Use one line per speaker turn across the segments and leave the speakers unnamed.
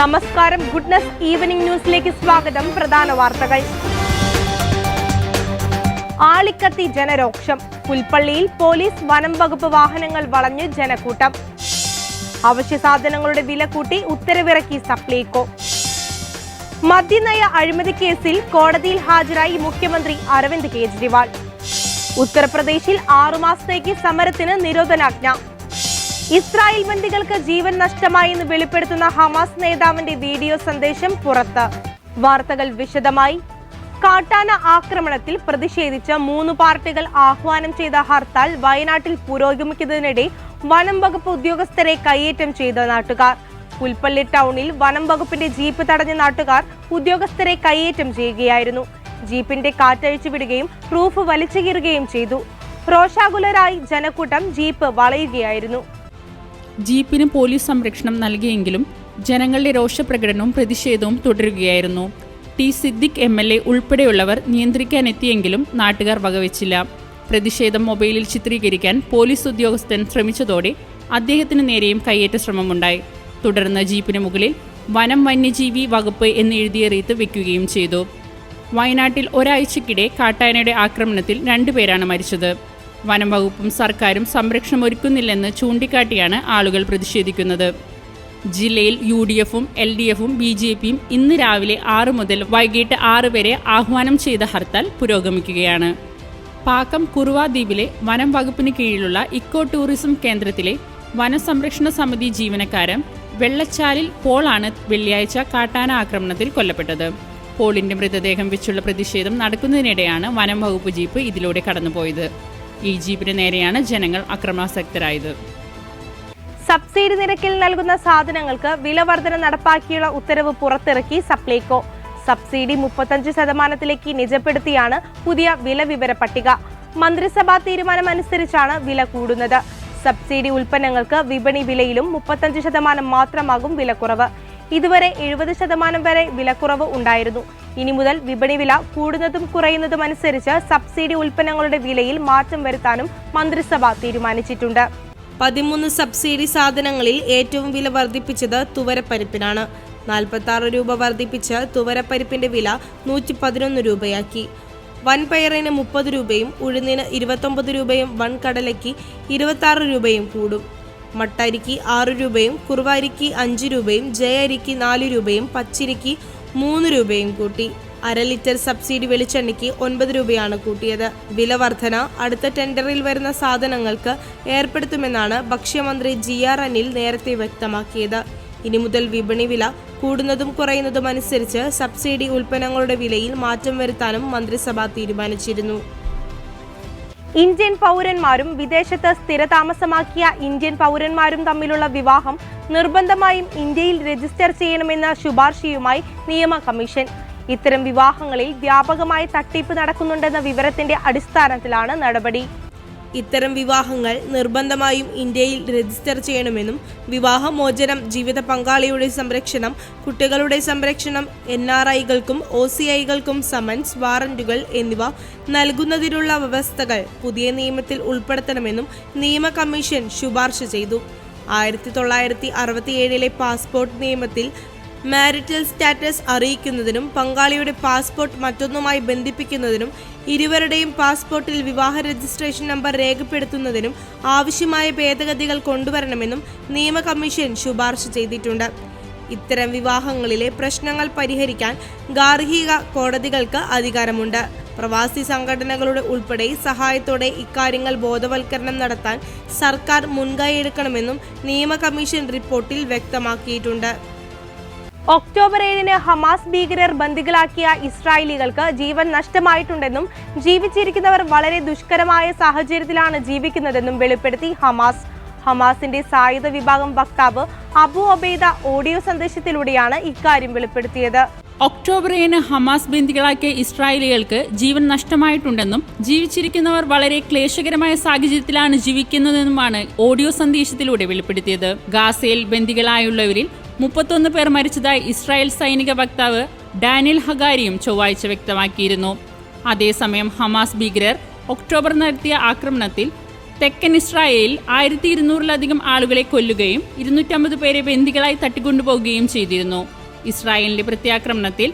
നമസ്കാരം. Goodness evening ന്യൂസിലേക്ക് സ്വാഗതം. പ്രധാന വാർത്തകൾ. ആളിക്കത്തി ജനരോക്ഷം. പുൽപ്പള്ളിയിൽ പോലീസ് വനം വകുപ്പ് വാഹനങ്ങൾ വളഞ്ഞ് ജനക്കൂട്ടം. അവശ്യ സാധനങ്ങളുടെ വില കൂട്ടി ഉത്തരവിറക്കി സപ്ലൈകോ. മദ്യനയ അഴിമതി കേസിൽ കോടതിയിൽ ഹാജരായി മുഖ്യമന്ത്രി അരവിന്ദ് കെജ്രിവാൾ. ഉത്തർപ്രദേശിൽ ആറുമാസത്തേക്ക് സമരത്തിന് നിരോധനാജ്ഞ. ഇസ്രായേൽ ബന്ദികൾക്ക് ജീവൻ നഷ്ടമായെന്ന് വെളിപ്പെടുത്തുന്ന ഹമാസ് നേതാവിന്റെ വീഡിയോ സന്ദേശം പുറത്ത്. വാർത്തകൾ വിശദമായി. കാട്ടാന ആക്രമണത്തിൽ പ്രതിഷേധിച്ച് മൂന്ന് പാർട്ടികൾ ആഹ്വാനം ചെയ്ത ഹർത്താൽ വയനാട്ടിൽ പുരോഗമിക്കുന്നതിനിടെ വനം വകുപ്പ് ഉദ്യോഗസ്ഥരെ കയ്യേറ്റം ചെയ്ത നാട്ടുകാർ. പുൽപ്പള്ളി ടൗണിൽ വനം വകുപ്പിന്റെ ജീപ്പ് തടഞ്ഞ നാട്ടുകാർ ഉദ്യോഗസ്ഥരെ കയ്യേറ്റം ചെയ്യുകയായിരുന്നു. ജീപ്പിന്റെ കാറ്റഴിച്ചു വിടുകയും റൂഫ് വലിച്ചു കീറുകയും ചെയ്തു. രോഷാകുലരായി ജനക്കൂട്ടം ജീപ്പ് വളയുകയായിരുന്നു.
ജീപ്പിന് പോലീസ് സംരക്ഷണം നൽകിയെങ്കിലും ജനങ്ങളുടെ രോഷപ്രകടനവും പ്രതിഷേധവും തുടരുകയായിരുന്നു. T. Siddique M. L. A. ഉൾപ്പെടെയുള്ളവർ നിയന്ത്രിക്കാനെത്തിയെങ്കിലും നാട്ടുകാർ വകവെച്ചില്ല. പ്രതിഷേധം മൊബൈലിൽ ചിത്രീകരിക്കാൻ പോലീസ് ഉദ്യോഗസ്ഥൻ ശ്രമിച്ചതോടെ അദ്ദേഹത്തിന് നേരെയും കയ്യേറ്റ ശ്രമമുണ്ടായി. തുടർന്ന് ജീപ്പിന് മുകളിൽ വനം വന്യജീവി വകുപ്പ് എന്നെഴുതിയ റീത്ത് വെക്കുകയും ചെയ്തു. വയനാട്ടിൽ ഒരാഴ്ചക്കിടെ കാട്ടാനയുടെ ആക്രമണത്തിൽ രണ്ടുപേരാണ് മരിച്ചത്. വനം വകുപ്പും സർക്കാരും സംരക്ഷണം ഒരുക്കുന്നില്ലെന്ന് ചൂണ്ടിക്കാട്ടിയാണ് ആളുകൾ പ്രതിഷേധിക്കുന്നത്. ജില്ലയിൽ യു ഡി എഫും എൽ ഡി എഫും ബി ജെ പിയും ഇന്ന് രാവിലെ ആറ് മുതൽ വൈകിട്ട് ആറ് വരെ ആഹ്വാനം ചെയ്ത ഹർത്താൽ പുരോഗമിക്കുകയാണ്. പാക്കം കുറുവ ദ്വീപിലെ വനം വകുപ്പിന് കീഴിലുള്ള ഇക്കോ ടൂറിസം കേന്ദ്രത്തിലെ വനസംരക്ഷണ സമിതി ജീവനക്കാരൻ വെള്ളച്ചാലിൽ പോളാണ് വെള്ളിയാഴ്ച കാട്ടാന ആക്രമണത്തിൽ കൊല്ലപ്പെട്ടത്. പോളിന്റെ മൃതദേഹം വെച്ചുള്ള പ്രതിഷേധം നടക്കുന്നതിനിടെയാണ് വനം വകുപ്പ് ജീപ്പ് ഇതിലൂടെ കടന്നുപോയത്. ഈ ജീപ്പിന് നേരെയാണ് ജനങ്ങൾ അക്രമാസക്തരായത്.
സബ്സിഡി നിരക്കിൽ നൽകുന്ന സാധനങ്ങൾക്ക് വില വർധന നടപ്പാക്കിയുള്ള ഉത്തരവ് പുറത്തിറക്കി സപ്ലൈകോ. സബ്സിഡി മുപ്പത്തഞ്ച് ശതമാനത്തിലേക്ക് നിജപ്പെടുത്തിയാണ് പുതിയ വില വിവര പട്ടിക. മന്ത്രിസഭാ തീരുമാനം അനുസരിച്ചാണ് വില കൂടുന്നത്. സബ്സിഡി ഉൽപ്പന്നങ്ങൾക്ക് വിപണി വിലയിലും മുപ്പത്തഞ്ച് ശതമാനം മാത്രമാകും വിലക്കുറവ്. ഇതുവരെ എഴുപത് ശതമാനം വരെ വിലക്കുറവ് ഉണ്ടായിരുന്നു. ഇനി മുതൽ വിപണി വില കൂടുന്നതും കുറയുന്നതും അനുസരിച്ച് സബ്സിഡി ഉൽപ്പന്നങ്ങളുടെ വിലയിൽ മാറ്റം വരുത്താനും മന്ത്രിസഭ തീരുമാനിച്ചിട്ടുണ്ട്. പതിമൂന്ന് സബ്സിഡി സാധനങ്ങളിൽ ഏറ്റവും വില വർദ്ധിപ്പിച്ചത് തുവരപ്പരിപ്പിനാണ്. നാൽപ്പത്തി രൂപ വർദ്ധിപ്പിച്ച് തുവരപ്പരിപ്പിന്റെ വില നൂറ്റി പതിനൊന്ന് രൂപയാക്കി. വൻപയറിന് മുപ്പത് രൂപയും ഉഴുന്നിന് ഇരുപത്തൊമ്പത് രൂപയും വൻകടലയ്ക്ക് ഇരുപത്തി രൂപയും കൂടും. മട്ടരിക്ക് ആറ് രൂപയും കുറുവാരിക്ക് അഞ്ച് രൂപയും ജയരിക്ക് നാല് രൂപയും പച്ചിരിക്ക് മൂന്ന് രൂപയും കൂട്ടി. അര ലിറ്റർ സബ്സിഡി വെളിച്ചെണ്ണയ്ക്ക് ഒൻപത് രൂപയാണ് കൂട്ടിയത്. വില വർധന അടുത്ത ടെൻഡറിൽ വരുന്ന സാധനങ്ങൾക്ക് ഏർപ്പെടുത്തുമെന്നാണ് ഭക്ഷ്യമന്ത്രി ജി ആർ അനിൽ നേരത്തെ വ്യക്തമാക്കിയത്. ഇനി മുതൽ വിപണി വില കൂടുന്നതും കുറയുന്നതും അനുസരിച്ച് സബ്സിഡി ഉൽപ്പന്നങ്ങളുടെ വിലയിൽ മാറ്റം വരുത്താനും മന്ത്രിസഭ തീരുമാനിച്ചിരുന്നു. ഇന്ത്യൻ പൗരന്മാരും വിദേശത്ത് സ്ഥിരതാമസമാക്കിയ ഇന്ത്യൻ പൗരന്മാരും തമ്മിലുള്ള വിവാഹം നിർബന്ധമായും ഇന്ത്യയിൽ രജിസ്റ്റർ ചെയ്യണമെന്ന ശുപാർശയുമായി നിയമ കമ്മീഷൻ. ഇത്തരം വിവാഹങ്ങളിൽ വ്യാപകമായി തട്ടിപ്പ് നടക്കുന്നുണ്ടെന്ന വിവരത്തിന്റെ അടിസ്ഥാനത്തിലാണ് നടപടി. ഇത്തരം വിവാഹങ്ങൾ നിർബന്ധമായും ഇന്ത്യയിൽ രജിസ്റ്റർ ചെയ്യണമെന്നും വിവാഹമോചനം ജീവിത പങ്കാളിയുടെ സംരക്ഷണം കുട്ടികളുടെ സംരക്ഷണം എൻ ആർ ഐകൾക്കും ഒ സി ഐകൾക്കും സമൻസ് വാറന്റുകൾ എന്നിവ നൽകുന്നതിനുള്ള വ്യവസ്ഥകൾ പുതിയ നിയമത്തിൽ ഉൾപ്പെടുത്തണമെന്നും നിയമ കമ്മീഷൻ ശുപാർശ ചെയ്തു. ആയിരത്തി തൊള്ളായിരത്തി അറുപത്തിയേഴിലെ പാസ്പോർട്ട് നിയമത്തിൽ മാരിറ്റൽ സ്റ്റാറ്റസ് അറിയിക്കുന്നതിനും പങ്കാളിയുടെ പാസ്പോർട്ട് മറ്റൊന്നുമായി ബന്ധിപ്പിക്കുന്നതിനും ഇരുവരുടെയും പാസ്പോർട്ടിൽ വിവാഹ രജിസ്ട്രേഷൻ നമ്പർ രേഖപ്പെടുത്തുന്നതിനും ആവശ്യമായ ഭേദഗതികൾ കൊണ്ടുവരണമെന്നും നിയമ കമ്മീഷൻ ശുപാർശ ചെയ്തിട്ടുണ്ട്. ഇത്തരം വിവാഹങ്ങളിലെ പ്രശ്നങ്ങൾ പരിഹരിക്കാൻ ഗാർഹിക കോടതികൾക്ക് അധികാരമുണ്ട്. പ്രവാസി സംഘടനകളുടെ ഉൾപ്പെടെ സഹായത്തോടെ ഇക്കാര്യങ്ങൾ ബോധവൽക്കരണം നടത്താൻ സർക്കാർ മുൻകൈയെടുക്കണമെന്നും നിയമ കമ്മീഷൻ റിപ്പോർട്ടിൽ വ്യക്തമാക്കിയിട്ടുണ്ട്. ഒക്ടോബർ ഏഴിന് ഹമാസ് ഭീകരർ ബന്ദികളാക്കിയ ഇസ്രായേലികൾക്ക് ജീവൻ നഷ്ടമായിട്ടുണ്ടെന്നും ജീവിച്ചിരിക്കുന്നവർ വളരെ ദുഷ്കരമായ സാഹചര്യത്തിലാണ് ജീവിക്കുന്നതെന്നും വെളിപ്പെടുത്തി ഹമാസ്. ഹമാസിന്റെ സായുധ വിഭാഗം വക്താവ് അബു ഒബൈദ ഓഡിയോ സന്ദേശത്തിലൂടെയാണ് ഇക്കാര്യം വെളിപ്പെടുത്തിയത്.
ഒക്ടോബർ ഏഴിന് ഹമാസ് ബന്ദികളാക്കിയ ഇസ്രായേലികൾക്ക് ജീവൻ നഷ്ടമായിട്ടുണ്ടെന്നും ജീവിച്ചിരിക്കുന്നവർ വളരെ ക്ലേശകരമായ സാഹചര്യത്തിലാണ് ജീവിക്കുന്നതെന്നുമാണ് ഓഡിയോ സന്ദേശത്തിലൂടെ വെളിപ്പെടുത്തിയത്. ഗാസയിൽ ബന്ദികളായുള്ളവരിൽ മുപ്പത്തൊന്ന് പേർ മരിച്ചതായി ഇസ്രായേൽ സൈനിക വക്താവ് ഡാനിയൽ ഹഗാരിയും ചൊവ്വാഴ്ച വ്യക്തമാക്കിയിരുന്നു. അതേസമയം ഹമാസ് ഭീകരർ ഒക്ടോബർ നടത്തിയ ആക്രമണത്തിൽ തെക്കൻ ഇസ്രായേലിൽ ആയിരത്തി ഇരുന്നൂറിലധികം ആളുകളെ കൊല്ലുകയും ഇരുന്നൂറ്റമ്പത് പേരെ ബന്ദികളായി തട്ടിക്കൊണ്ടുപോകുകയും ചെയ്തിരുന്നു. ഇസ്രായേലിന്റെ പ്രത്യാക്രമണത്തിൽ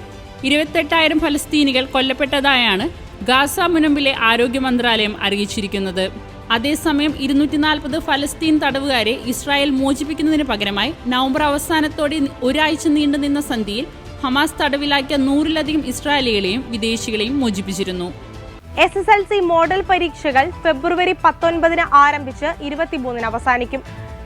ഇരുപത്തെട്ടായിരം ഫലസ്തീനികൾ കൊല്ലപ്പെട്ടതായാണ് ഗാസ മുനമ്പിലെ ആരോഗ്യ മന്ത്രാലയം അറിയിച്ചിരിക്കുന്നത്. അതേസമയം ഇരുന്നൂറ്റി നാൽപ്പത് ഫലസ്തീൻ തടവുകാരെ ഇസ്രായേൽ മോചിപ്പിക്കുന്നതിന് പകരമായി നവംബർ അവസാനത്തോടെ ഒരാഴ്ച നീണ്ടുനിന്ന സന്ധിയിൽ ഹമാസ് തടവിലാക്കിയ നൂറിലധികം ഇസ്രായേലികളെയും വിദേശികളെയും മോചിപ്പിച്ചിരുന്നു.
S S L C model പരീക്ഷകൾ ഫെബ്രുവരി പത്തൊൻപതിന് ആരംഭിച്ച് ഇരുപത്തിമൂന്നിന് അവസാനിക്കും.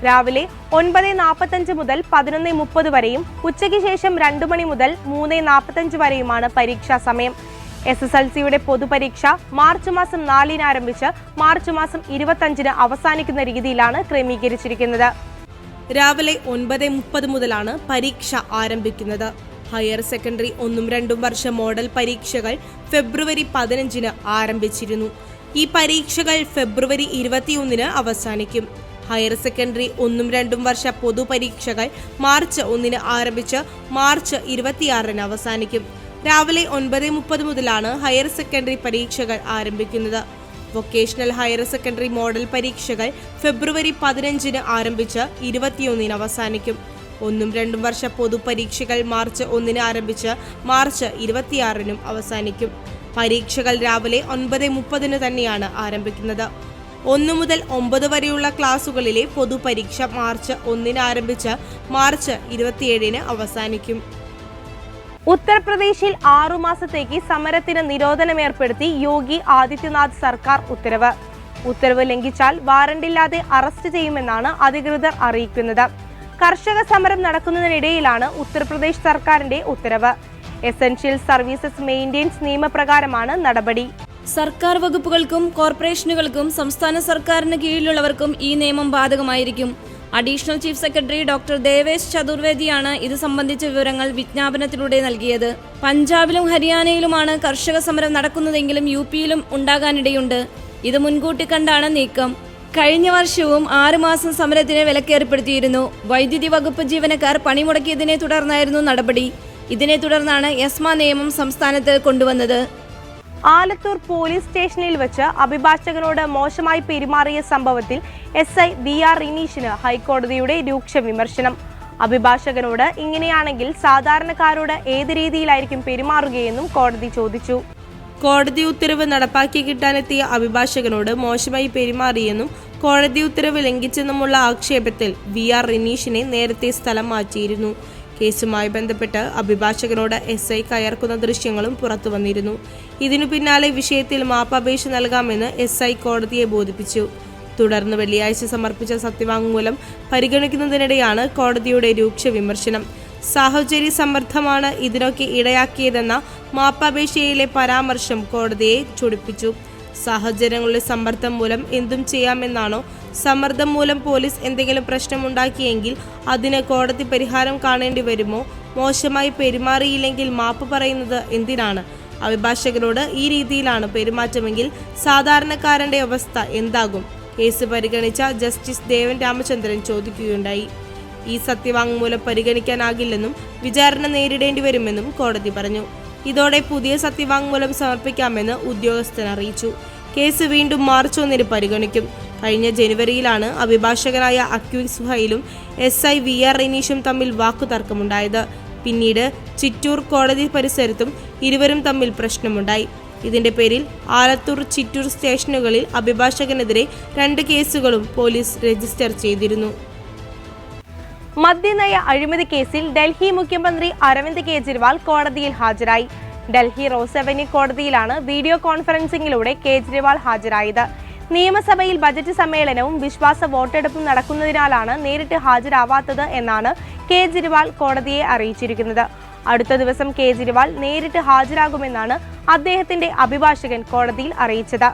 രാവിലെ ഒൻപത് നാൽപ്പത്തഞ്ച് മുതൽ പതിനൊന്ന് മുപ്പത് വരെയും ഉച്ചയ്ക്ക് ശേഷം രണ്ടു മണി മുതൽ മൂന്ന് നാൽപ്പത്തഞ്ച് വരെയുമാണ് പരീക്ഷാ സമയം. എസ് എസ് എൽ സിയുടെ പൊതുപരീക്ഷ മാർച്ച് മാസം നാലിന് ആരംഭിച്ച് മാർച്ച് മാസം ഇരുപത്തഞ്ചിന് അവസാനിക്കുന്ന രീതിയിലാണ് ക്രമീകരിച്ചിരിക്കുന്നത്. രാവിലെ ഒൻപത് മുപ്പത് മുതലാണ് പരീക്ഷ ആരംഭിക്കുന്നത്. ഹയർ സെക്കൻഡറി ഒന്നും രണ്ടും വർഷ മോഡൽ പരീക്ഷകൾ ഫെബ്രുവരി പതിനഞ്ചിന് ആരംഭിച്ചിരുന്നു. ഈ പരീക്ഷകൾ ഫെബ്രുവരി ഇരുപത്തിയൊന്നിന് അവസാനിക്കും. ഹയർ സെക്കൻഡറി ഒന്നും രണ്ടും വർഷ പൊതുപരീക്ഷകൾ മാർച്ച് ഒന്നിന് ആരംഭിച്ച് മാർച്ച് ഇരുപത്തിയാറിന് അവസാനിക്കും. രാവിലെ ഒൻപത് മുപ്പത് മുതലാണ് ഹയർ സെക്കൻഡറി പരീക്ഷകൾ ആരംഭിക്കുന്നത്. വൊക്കേഷണൽ ഹയർ സെക്കൻഡറി മോഡൽ പരീക്ഷകൾ ഫെബ്രുവരി പതിനഞ്ചിന് ആരംഭിച്ച് ഇരുപത്തിയൊന്നിന് അവസാനിക്കും. ഒന്നും രണ്ടും വർഷ പൊതുപരീക്ഷകൾ മാർച്ച് ഒന്നിന് ആരംഭിച്ച് മാർച്ച് ഇരുപത്തിയാറിനും അവസാനിക്കും. പരീക്ഷകൾ രാവിലെ ഒൻപത് മുപ്പതിന് തന്നെയാണ് ആരംഭിക്കുന്നത്. ഒന്നു മുതൽ ഒമ്പത് വരെയുള്ള ക്ലാസുകളിലെ പൊതുപരീക്ഷ മാർച്ച് ഒന്നിന് ആരംഭിച്ച് മാർച്ച് ഇരുപത്തിയേഴിന് അവസാനിക്കും. ഉത്തർപ്രദേശിൽ ആറുമാസത്തേക്ക് സമരത്തിന് നിരോധനം ഏർപ്പെടുത്തി യോഗി ആദിത്യനാഥ് സർക്കാർ ഉത്തരവ്. ഉത്തരവ് ലംഘിച്ചാൽ വാറണ്ടില്ലാതെ അറസ്റ്റ് ചെയ്യുമെന്നാണ് അധികൃതർ അറിയിക്കുന്നത്. കർഷക സമരം നടക്കുന്നതിനിടയിലാണ് ഉത്തർപ്രദേശ് സർക്കാരിന്റെ ഉത്തരവ്. എസെൻഷ്യൽ സർവീസസ് മെയിന്റെനൻസ് നിയമപ്രകാരമാണ് നടപടി.
സർക്കാർ വകുപ്പുകൾക്കും കോർപ്പറേഷനുകൾക്കും സംസ്ഥാന സർക്കാരിന് കീഴിലുള്ളവർക്കും ഈ നിയമം ബാധകമായിരിക്കും. Additional chief secretary doctor Devesh ചതുർവേദിയാണ് ഇത് സംബന്ധിച്ച വിവരങ്ങൾ വിജ്ഞാപനത്തിലൂടെ നൽകിയത്. പഞ്ചാബിലും ഹരിയാനയിലുമാണ് കർഷക സമരം നടക്കുന്നതെങ്കിലും യു പിയിലും ഉണ്ടാകാനിടയുണ്ട്. ഇത് മുൻകൂട്ടി കണ്ടാണ് നീക്കം. കഴിഞ്ഞ വർഷവും ആറുമാസം സമരത്തിന് വിലക്കേർപ്പെടുത്തിയിരുന്നു. വൈദ്യുതി വകുപ്പ് ജീവനക്കാർ പണിമുടക്കിയതിനെ തുടർന്നായിരുന്നു നടപടി. ഇതിനെ തുടർന്നാണ് യസ്മ നിയമം സംസ്ഥാനത്ത് കൊണ്ടുവന്നത്.
ആലത്തൂർ പോലീസ് സ്റ്റേഷനിൽ വെച്ച് അഭിഭാഷകനോട് മോശമായി പെരുമാറിയ സംഭവത്തിൽ എസ് ഐ വി ആർ റിനീഷിന് ഹൈക്കോടതിയുടെ രൂക്ഷ വിമർശനം. അഭിഭാഷകനോട് ഇങ്ങനെയാണെങ്കിൽ സാധാരണക്കാരോട് ഏത് രീതിയിലായിരിക്കും പെരുമാറുകയെന്നും കോടതി ചോദിച്ചു. കോടതി ഉത്തരവ് നടപ്പാക്കി കിട്ടാനെത്തിയ അഭിഭാഷകനോട് മോശമായി പെരുമാറിയെന്നും കോടതി ഉത്തരവ് ലംഘിച്ചെന്നുമുള്ള ആക്ഷേപത്തിൽ വി ആർ റിനീഷിനെ നേരത്തെ സ്ഥലം മാറ്റിയിരുന്നു. കേസുമായി ബന്ധപ്പെട്ട് അഭിഭാഷകനോട് എസ് ഐ കയർക്കുന്ന ദൃശ്യങ്ങളും പുറത്തുവന്നിരുന്നു ഇതിനു പിന്നാലെ വിഷയത്തിൽ മാപ്പപേക്ഷ നൽകാമെന്ന് എസ് ഐ കോടതിയെ ബോധിപ്പിച്ചു. തുടർന്ന് വെള്ളിയാഴ്ച സമർപ്പിച്ച സത്യവാങ്മൂലം പരിഗണിക്കുന്നതിനിടെയാണ് കോടതിയുടെ രൂക്ഷ വിമർശനം. സാഹചര്യ സമ്മർദ്ദമാണ് ഇതിനൊക്കെ ഇടയാക്കിയതെന്ന മാപ്പപേക്ഷയിലെ പരാമർശം കോടതിയെ ചൊടിപ്പിച്ചു. സാഹചര്യങ്ങളുടെ സമ്മർദ്ദം മൂലം എന്തും ചെയ്യാമെന്നാണോ സമ്മർദ്ദം മൂലം പോലീസ് എന്തെങ്കിലും പ്രശ്നമുണ്ടാക്കിയെങ്കിൽ അതിന് കോടതി പരിഹാരം കാണേണ്ടി വരുമോ? മോശമായി പെരുമാറിയില്ലെങ്കിൽ മാപ്പ് പറയുന്നത് എന്തിനാണ്? അഭിഭാഷകരോട് ഈ രീതിയിലാണ് പെരുമാറ്റമെങ്കിൽ സാധാരണക്കാരന്റെ അവസ്ഥ എന്താകും? കേസ് പരിഗണിച്ച ജസ്റ്റിസ് ദേവൻ രാമചന്ദ്രൻ ചോദിക്കുകയുണ്ടായി. ഈ സത്യവാങ്മൂലം പരിഗണിക്കാനാകില്ലെന്നും വിചാരണ നേരിടേണ്ടി വരുമെന്നും കോടതി പറഞ്ഞു. ഇതോടെ പുതിയ സത്യവാങ്മൂലം സമർപ്പിക്കാമെന്ന് ഉദ്യോഗസ്ഥൻ അറിയിച്ചു. കേസ് വീണ്ടും മാർച്ച് ഒന്നിന് പരിഗണിക്കും. കഴിഞ്ഞ ജനുവരിയിലാണ് അഭിഭാഷകനായ അക്യൂസ് സുഹൈലും എസ് ഐ വി ആർ റെനീഷും തമ്മിൽ വാക്കുതർക്കമുണ്ടായത്. പിന്നീട് ചിറ്റൂർ കോടതി പരിസരത്തും ഇരുവരും തമ്മിൽ പ്രശ്നമുണ്ടായി. ഇതിന്റെ പേരിൽ ആലത്തൂർ ചിറ്റൂർ സ്റ്റേഷനുകളിൽ അഭിഭാഷകനെതിരെ രണ്ട് കേസുകളും പോലീസ് രജിസ്റ്റർ ചെയ്തിരുന്നു. മദ്യനയ അഴിമതി കേസിൽ ഡൽഹി മുഖ്യമന്ത്രി അരവിന്ദ് കെജ്രിവാൾ കോടതിയിൽ ഹാജരായി. ഡൽഹി റോസ് അവന്യൂ കോടതിയിലാണ് വീഡിയോ കോൺഫറൻസിംഗിലൂടെ കേജ്രിവാൾ ഹാജരായത്. നിയമസഭയിൽ ബജറ്റ് സമ്മേളനവും വിശ്വാസ വോട്ടെടുപ്പും നടക്കുന്നതിനാലാണ് നേരിട്ട് ഹാജരാവാത്തത് എന്നാണ് കേജ്രിവാൾ കോടതിയെ അറിയിച്ചിരിക്കുന്നത്. അടുത്ത ദിവസം കേജ്രിവാൾ നേരിട്ട് ഹാജരാകുമെന്നാണ് അദ്ദേഹത്തിന്റെ അഭിഭാഷകൻ കോടതിയിൽ അറിയിച്ചത്.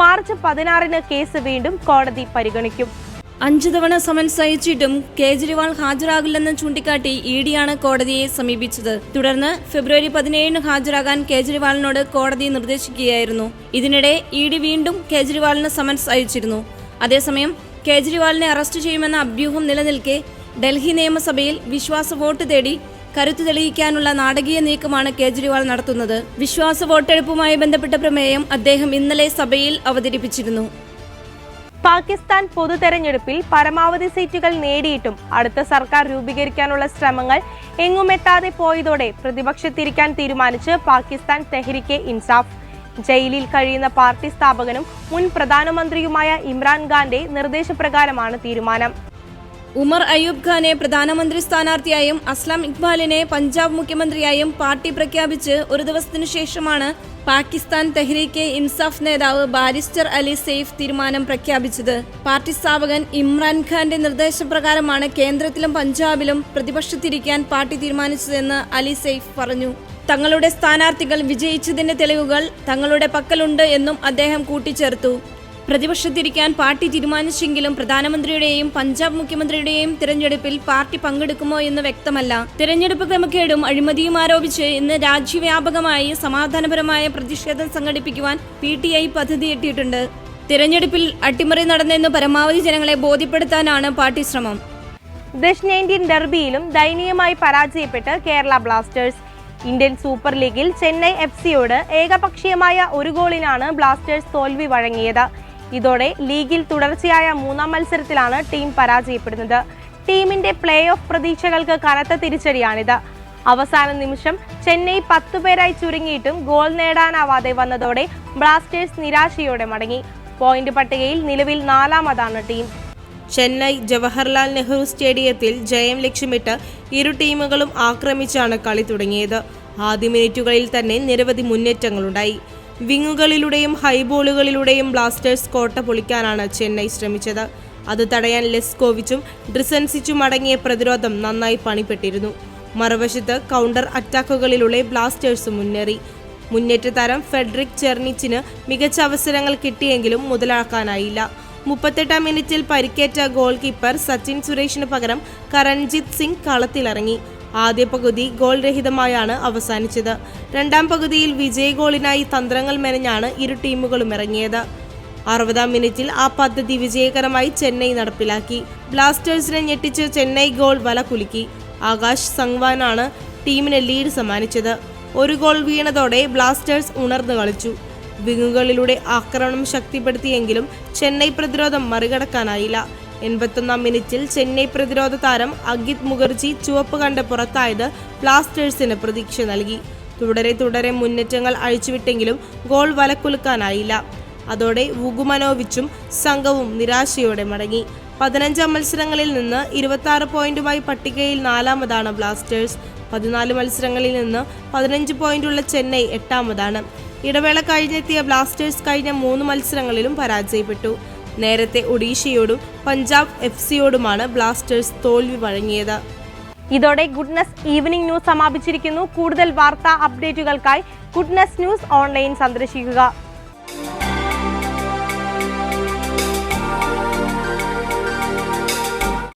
മാർച്ച് പതിനാറിന് കേസ് വീണ്ടും കോടതി പരിഗണിക്കും.
അഞ്ചു തവണ സമൻസ് അയച്ചിട്ടും കേജ്രിവാൾ ഹാജരാകില്ലെന്ന് ചൂണ്ടിക്കാട്ടി ഇ ഡിയാണ് കോടതിയെ സമീപിച്ചത്. തുടർന്ന് ഫെബ്രുവരി പതിനേഴിന് ഹാജരാകാൻ കേജ്രിവാളിനോട് കോടതി നിർദ്ദേശിക്കുകയായിരുന്നു. ഇതിനിടെ ഇ ഡി വീണ്ടും കേജ്രിവാളിന് സമൻസ് അയച്ചിരുന്നു അതേസമയം കേജ്രിവാളിനെ അറസ്റ്റ് ചെയ്യുമെന്ന അഭ്യൂഹം നിലനിൽക്കെ ഡൽഹി നിയമസഭയിൽ വിശ്വാസ വോട്ട് തേടി കരുത്തു തെളിയിക്കാനുള്ള നാടകീയ നീക്കമാണ് കേജ്രിവാൾ നടത്തുന്നത്. വിശ്വാസ വോട്ടെടുപ്പുമായി ബന്ധപ്പെട്ട പ്രമേയം അദ്ദേഹം ഇന്നലെ സഭയിൽ അവതരിപ്പിച്ചിരുന്നു.
പാകിസ്ഥാൻ പൊതു തെരഞ്ഞെടുപ്പിൽ പരമാവധി സീറ്റുകൾ നേടിയിട്ടും അടുത്ത സർക്കാർ രൂപീകരിക്കാനുള്ള ശ്രമങ്ങൾ എങ്ങുമെത്താതെ പോയതോടെ പ്രതിപക്ഷത്തിരിക്കാൻ തീരുമാനിച്ച് പാകിസ്ഥാൻ തെഹ്രിക്കെ ഇൻസാഫ്. ജയിലിൽ കഴിയുന്ന പാർട്ടി സ്ഥാപകനും മുൻ പ്രധാനമന്ത്രിയുമായ ഇമ്രാൻഖാന്റെ നിർദ്ദേശപ്രകാരമാണ് തീരുമാനം.
ഉമർ അയ്യൂബ് ഖാനെ പ്രധാനമന്ത്രി സ്ഥാനാർത്ഥിയായും അസ്ലാം ഇക്ബാലിനെ പഞ്ചാബ് മുഖ്യമന്ത്രിയായും പാർട്ടി പ്രഖ്യാപിച്ച് ഒരു ദിവസത്തിനു ശേഷമാണ് പാകിസ്ഥാൻ തെഹ്രീക്കെ ഇൻസാഫ് നേതാവ് ബാരിസ്റ്റർ അലി സെയ്ഫ് തീരുമാനം പ്രഖ്യാപിച്ചത്. പാർട്ടി സ്ഥാപകൻ ഇമ്രാൻഖാന്റെ നിർദ്ദേശപ്രകാരമാണ് കേന്ദ്രത്തിലും പഞ്ചാബിലും പ്രതിപക്ഷത്തിരിക്കാൻ പാർട്ടി തീരുമാനിച്ചതെന്ന് അലി സെയ്ഫ് പറഞ്ഞു. തങ്ങളുടെ സ്ഥാനാർത്ഥികൾ വിജയിച്ചതിന്റെ തെളിവുകൾ തങ്ങളുടെ പക്കലുണ്ട് എന്നും അദ്ദേഹം കൂട്ടിച്ചേർത്തു. പ്രതിപക്ഷത്തിരിക്കാൻ പാർട്ടി തീരുമാനിച്ചെങ്കിലും പ്രധാനമന്ത്രിയുടെയും പഞ്ചാബ് മുഖ്യമന്ത്രിയുടെയും തിരഞ്ഞെടുപ്പിൽ പാർട്ടി പങ്കെടുക്കുമോ എന്ന് വ്യക്തമല്ല. തിരഞ്ഞെടുപ്പ് ക്രമക്കേടും അഴിമതിയും ആരോപിച്ച് ഇന്ന് രാജ്യവ്യാപകമായി സമാധാനപരമായ പ്രതിഷേധം സംഘടിപ്പിക്കുവാൻ പി ടി ഐ പദ്ധതിയിട്ടിട്ടുണ്ട് തിരഞ്ഞെടുപ്പിൽ അട്ടിമറി നടന്നെന്ന് പരമാവധി ജനങ്ങളെ ബോധ്യപ്പെടുത്താനാണ് പാർട്ടി ശ്രമം.
ദക്ഷിണേന്ത്യൻ ഡെർബിയിലും ദയനീയമായി പരാജയപ്പെട്ട് കേരള ബ്ലാസ്റ്റേഴ്സ്. ഇന്ത്യൻ സൂപ്പർ ലീഗിൽ ചെന്നൈ എഫ് സിയോട് ഏകപക്ഷീയമായ ഒരു ഗോളിനാണ് ബ്ലാസ്റ്റേഴ്സ് തോൽവി വഴങ്ങിയത്. ഇതോടെ ലീഗിൽ തുടർച്ചയായ മൂന്നാം മത്സരത്തിലാണ് ടീം പരാജയപ്പെടുന്നത്. ടീമിന്റെ പ്ലേ ഓഫ് പ്രതീക്ഷകൾക്ക് കനത്ത തിരിച്ചടിയാണിത്. അവസാന നിമിഷം ചെന്നൈ പത്തുപേരായി ചുരുങ്ങിയിട്ടും ഗോൾ നേടാനാവാതെ വന്നതോടെ ബ്ലാസ്റ്റേഴ്സ് നിരാശയോടെ മടങ്ങി. പോയിന്റ് പട്ടികയിൽ നിലവിൽ നാലാമതാണ് ടീം. ചെന്നൈ ജവഹർലാൽ നെഹ്റു സ്റ്റേഡിയത്തിൽ ജയം ലക്ഷ്യമിട്ട് ഇരു ടീമുകളും ആക്രമിച്ചാണ് കളി തുടങ്ങിയത്. ആദ്യ മിനിറ്റുകളിൽ തന്നെ നിരവധി മുന്നേറ്റങ്ങളുണ്ടായി. വിങ്ങുകളിലൂടെയും ഹൈബോളുകളിലൂടെയും ബ്ലാസ്റ്റേഴ്സ് കോട്ട പൊളിക്കാനാണ് ചെന്നൈ ശ്രമിച്ചത്. അത് തടയാൻ ലെസ്കോവിച്ചും ഡ്രിസൻസിച്ചും അടങ്ങിയ പ്രതിരോധം നന്നായി പണിപ്പെട്ടിരുന്നു. മറുവശത്ത് കൗണ്ടർ അറ്റാക്കുകളിലൂടെ ബ്ലാസ്റ്റേഴ്സ് മുന്നേറി. മുന്നേറ്റ താരം ഫെഡറിക് ചെർണിച്ചിന് മികച്ച അവസരങ്ങൾ കിട്ടിയെങ്കിലും മുതലാക്കാനായില്ല. മുപ്പത്തെട്ടാം മിനിറ്റിൽ പരിക്കേറ്റ ഗോൾ കീപ്പർ സച്ചിൻ സുരേഷിന് പകരം കരൺജിത് സിംഗ് കളത്തിലിറങ്ങി. ആദ്യ പകുതി ഗോൾ രഹിതമായാണ് അവസാനിച്ചത്. രണ്ടാം പകുതിയിൽ വിജയ ഗോളിനായി തന്ത്രങ്ങൾ മെനഞ്ഞാണ് ഇരു ടീമുകളും ഇറങ്ങിയത്. അറുപതാം മിനിറ്റിൽ ആ പദ്ധതി വിജയകരമായി ചെന്നൈ നടപ്പിലാക്കി. ബ്ലാസ്റ്റേഴ്സിനെ ഞെട്ടിച്ച് ചെന്നൈ ഗോൾ വല കുലുക്കി. ആകാശ് സംഗ്വാനാണ് ടീമിന് ലീഡ് സമ്മാനിച്ചത്. ഒരു ഗോൾ വീണതോടെ ബ്ലാസ്റ്റേഴ്സ് ഉണർന്നു കളിച്ചു. വിങ്ങുകളിലൂടെ ആക്രമണം ശക്തിപ്പെടുത്തിയെങ്കിലും ചെന്നൈ പ്രതിരോധം മറികടക്കാനായില്ല. എൺപത്തൊന്നാം മിനിറ്റിൽ ചെന്നൈ പ്രതിരോധ താരം അഗിത് മുഖർജി ചുവപ്പ് കണ്ട് പുറത്തായത് ബ്ലാസ്റ്റേഴ്സിന് പ്രതീക്ഷ നൽകി. തുടരെ തുടരെ മുന്നേറ്റങ്ങൾ അഴിച്ചുവിട്ടെങ്കിലും ഗോൾ വലക്കുലുക്കാനായില്ല. അതോടെ വുഗുമനോവിച്ചും സംഘവും നിരാശയോടെ മടങ്ങി. പതിനഞ്ചാം മത്സരങ്ങളിൽ നിന്ന് ഇരുപത്തി പോയിന്റുമായി പട്ടികയിൽ നാലാമതാണ് ബ്ലാസ്റ്റേഴ്സ്. പതിനാല് മത്സരങ്ങളിൽ നിന്ന് പതിനഞ്ച് പോയിന്റുള്ള ചെന്നൈ എട്ടാമതാണ്. ഇടവേള കഴിഞ്ഞെത്തിയ ബ്ലാസ്റ്റേഴ്സ് കഴിഞ്ഞ മൂന്ന് മത്സരങ്ങളിലും പരാജയപ്പെട്ടു. നേരത്തെ ഒഡീഷയോടും പഞ്ചാബ് എഫ് സിയോടുമാണ് ബ്ലാസ്റ്റേഴ്സ് തോൽവി വഴങ്ങിയത്. ഇതോടെ ഗുഡ്നസ് ഈവനിംഗ് ന്യൂസ് സമാപിച്ചിരിക്കുന്നു. കൂടുതൽ വാർത്താ അപ്ഡേറ്റുകൾക്കായി ഗുഡ്നസ് ന്യൂസ് ഓൺലൈൻ സന്ദർശിക്കുക.